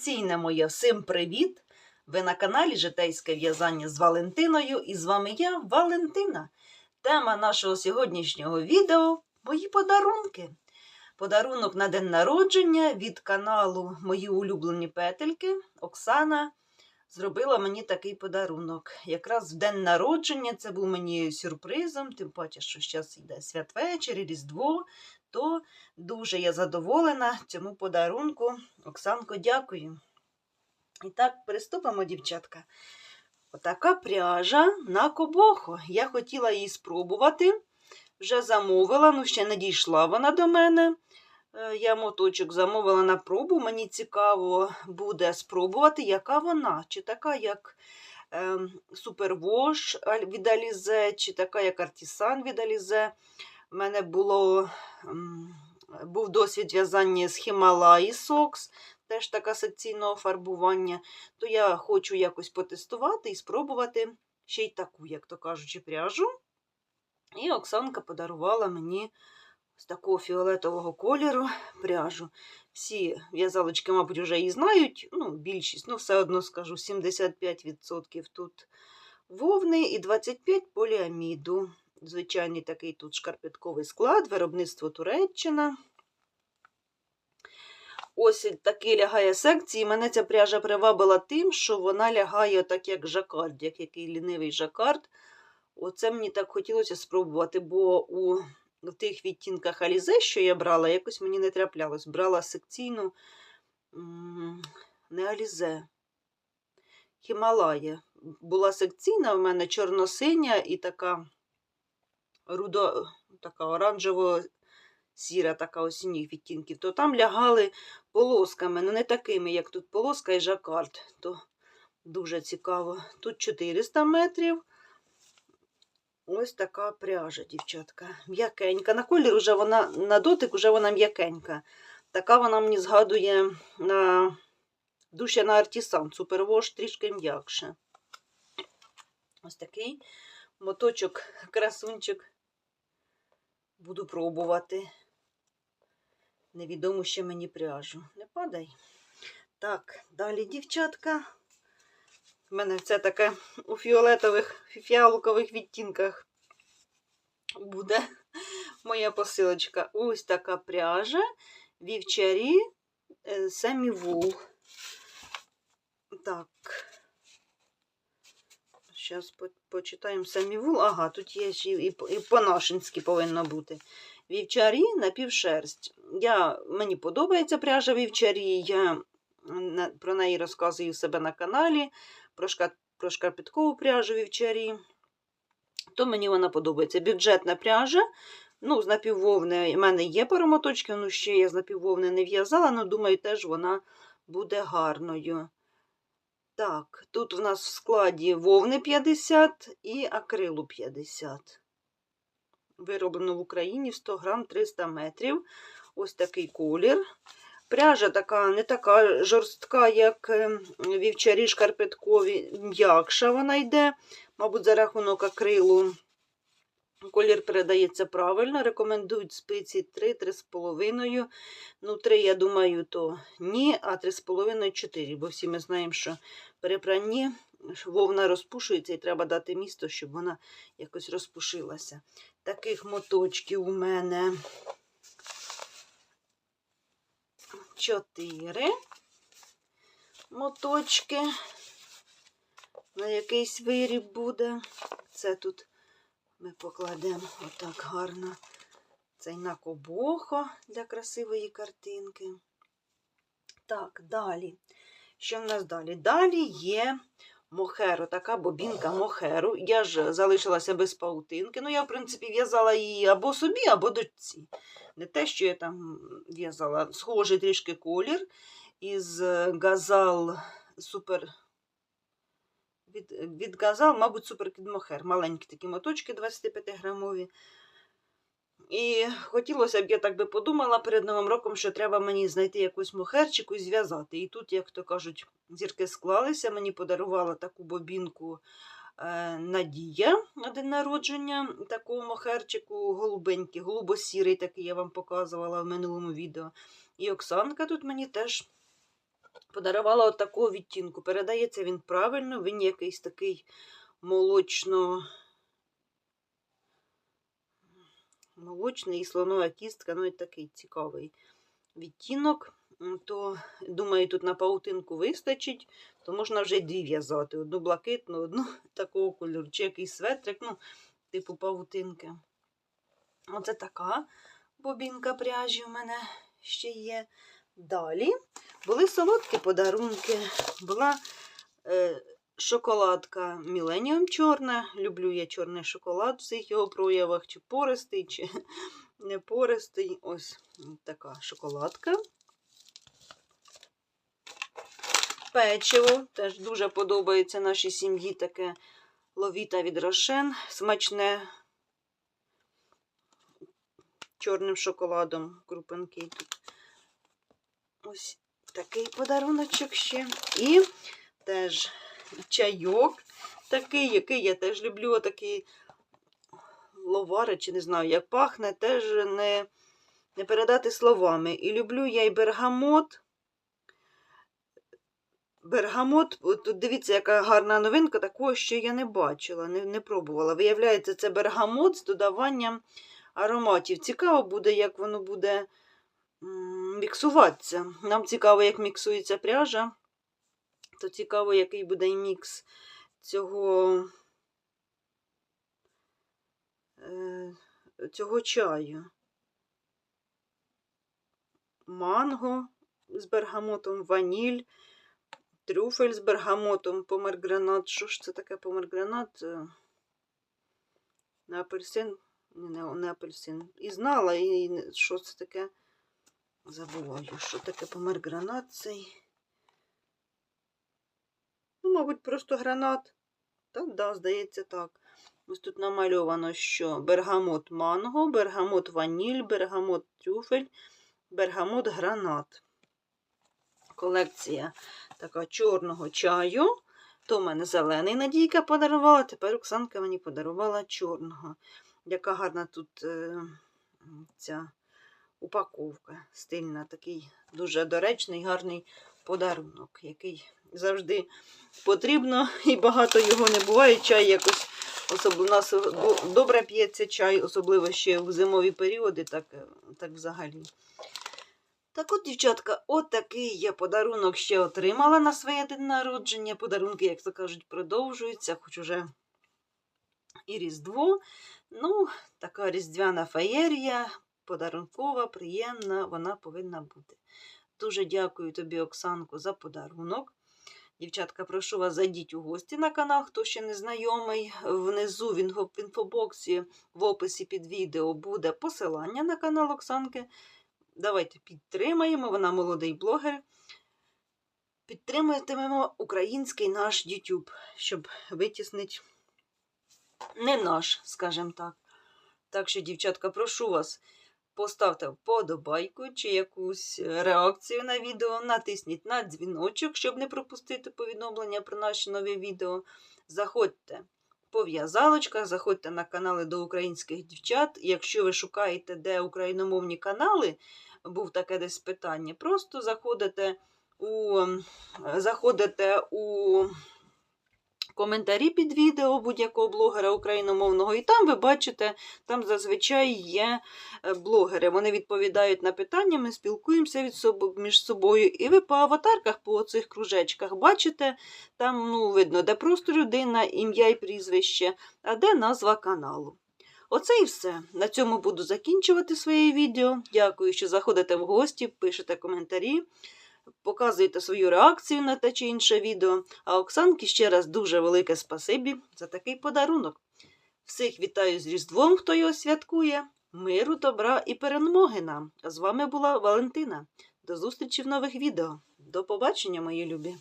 Традиційне моє всім привіт! Ви на каналі Житейське в'язання з Валентиною і з вами я, Валентина. Тема нашого сьогоднішнього відео мої подарунки. Подарунок на день народження від каналу Мої улюблені петельки. Оксана зробила мені такий подарунок. Якраз в день народження це був мені сюрпризом, тим паче, що зараз йде святвечір і Різдво, то дуже я задоволена цьому подарунку. Оксанко, дякую. І так, приступимо, дівчатка. Отака пряжа на кобохо. Я хотіла її спробувати. Вже замовила, ну ще не дійшла вона до мене. Е, Я моточок замовила на пробу. Мені цікаво буде спробувати, яка вона. Чи така, як Супервош від Алізе, чи така, як Артісан від Алізе. У мене було, був досвід в'язання з Хімалаї Сокс, теж така секційного фарбування. То я хочу якось потестувати і спробувати ще й таку, як то кажучи, пряжу. І Оксанка подарувала мені з такого фіолетового кольору пряжу. Всі в'язалочки, мабуть, вже її знають, ну, більшість, ну, все одно скажу, 75% тут вовни і 25% поліаміду. Звичайний такий тут шкарпетковий склад, виробництво Туреччина. Ось такий лягає секції. Мене ця пряжа привабила тим, що вона лягає так, як жакард, як який лінивий жакард. Оце мені так хотілося спробувати, бо у тих відтінках Алізе, що я брала, якось мені не траплялось. Брала секційну не Алізе. Хімалая. Була секційна, в мене чорно-синя і така рудо, така оранжево-сіра, така осінніх відтінків, то там лягали полосками, ну не такими, як тут полоска і жакард. То дуже цікаво. Тут 400 метрів. Ось така пряжа, дівчатка. М'якенька. На колір вже вона, на дотик вже вона м'якенька. Така вона мені згадує на душя на артісан. Супервош трішки м'якше. Ось такий моточок, красунчик. Буду пробувати. Невідомо ще мені пряжу. Не падай. Так, далі, дівчатка. У мене це таке у фіолетових фіалкових відтінках буде моя посилочка. Ось така пряжа вівчарі семівул. Так. Зараз почитаємо семівул. Ага, тут є ще і, і по-нашинськи повинно бути. Вівчарі напівшерсть. Я, Мені подобається пряжа вівчарі. Я про неї розказую себе на каналі. Про, шка, про шкарпеткову пряжу вівчарі. То мені вона подобається. Бюджетна пряжа. Ну, з напіввовни, в мене є паромоточки, ну ще я з напіввовни не в'язала, але думаю, теж вона буде гарною. Так, тут у нас в складі вовни 50 і акрилу 50. Вироблено в Україні 100 грам 300 метрів. Ось такий колір. Пряжа така не така жорстка, як вівчарі шкарпеткові, м'якша вона йде, мабуть, за рахунок акрилу. Колір передається правильно. Рекомендують спиці 3-3,5. Ну, 3, я думаю, то ні, а 3,5-4, бо всі ми знаємо, що при пранні вовна розпушується і треба дати місто, щоб вона якось розпушилася. Таких моточків у мене. Чотири моточки. На якийсь виріб буде. Це тут ми покладемо отак гарно цей на кобохо для красивої картинки. Так, далі. Що в нас далі? Далі є мохеро, така бобінка мохеру. Я ж залишилася без паутинки. Ну, я, в принципі, в'язала її або собі, або дочці. Не те, що я там в'язала. Схожий трішки колір із газал супер. Від від газал, мабуть, суперкідмохер. Маленькі такі моточки 25-грамові. І хотілося б, я так би подумала перед Новим роком, що треба мені знайти якусь мохерчику і зв'язати. І тут, як то кажуть, зірки склалися, мені подарувала таку бобінку е, Надія на день народження, такого мохерчику, голубенький, голубосірий, такий я вам показувала в минулому відео. І Оксанка тут мені теж Подарувала от такого відтінку. Передається він правильно, він якийсь такий молочно. Молочний і слонова кістка, ну і такий цікавий відтінок. То, думаю, тут на паутинку вистачить, то можна вже дві в'язати. Одну блакитну, одну такого кольору, чи якийсь светрик, ну, типу паутинки. Оце така бобінка пряжі в мене ще є. Далі були солодкі подарунки. Була е, шоколадка Millennium чорна. Люблю я чорний шоколад в всіх його проявах, чи пористий, чи не пористий. Ось така шоколадка. Печиво теж дуже подобається нашій сім'ї таке ловіта від рошен. Смачне чорним шоколадом крупинки тут. Ось такий подаруночок ще. І теж чайок такий, який я теж люблю, отакий ловари, чи не знаю, як пахне, теж не, не передати словами. І люблю я і бергамот. Бергамот, тут дивіться, яка гарна новинка, такого ще я не бачила, не, не пробувала. Виявляється, це бергамот з додаванням ароматів. Цікаво буде, як воно буде міксуватися. Нам цікаво, як міксується пряжа, то цікаво, який буде мікс цього, е, цього чаю. Манго з бергамотом, ваніль, трюфель з бергамотом, помергранат. Що ж це таке помергранат? Е, Апельсин. Не, не апельсин. І знала, і що це таке. Забуваю, що таке помергранат цей. Ну, мабуть, просто гранат. Так, да, здається, так. Ось тут намальовано, що бергамот манго, бергамот ваніль, бергамот трюфель, бергамот гранат. Колекція така чорного чаю. То в мене зелений Надійка подарувала, тепер Оксанка мені подарувала чорного. Яка гарна тут е, ця упаковка стильна, такий дуже доречний, гарний подарунок, який завжди потрібно, і багато його не буває. Чай якось особливо у нас добре п'ється чай, особливо ще в зимові періоди, так, так взагалі. Так от, дівчатка, от такий я подарунок ще отримала на своє день народження. Подарунки, як то кажуть, продовжуються, хоч уже і Різдво. Ну, така різдвяна феєрія, подарункова, приємна, вона повинна бути. Дуже дякую тобі, Оксанко, за подарунок. Дівчатка, прошу вас, зайдіть у гості на канал, хто ще не знайомий. Внизу в інфобоксі в описі під відео буде посилання на канал Оксанки. Давайте підтримаємо, вона молодий блогер. Підтримуємо український наш YouTube, щоб витіснити не наш, скажімо так. Так що, дівчатка, прошу вас, поставте вподобайку чи якусь реакцію на відео, натисніть на дзвіночок, щоб не пропустити повідомлення про наші нові відео. Заходьте по в'язалочках, заходьте на канали до українських дівчат. Якщо ви шукаєте, де україномовні канали, був таке десь питання, просто заходите у, заходите у коментарі під відео будь-якого блогера україномовного, і там ви бачите, там зазвичай є е, блогери. Вони відповідають на питання, ми спілкуємося від соб... між собою. І ви по аватарках, по цих кружечках бачите, там ну, видно, де просто людина, ім'я і прізвище, а де назва каналу. Оце і все. На цьому буду закінчувати своє відео. Дякую, що заходите в гості, пишете коментарі, показуєте свою реакцію на те чи інше відео. А Оксанки ще раз дуже велике спасибі за такий подарунок. Всіх вітаю з Різдвом, хто його святкує. Миру, добра і перемоги нам. А з вами була Валентина. До зустрічі в нових відео. До побачення, мої любі!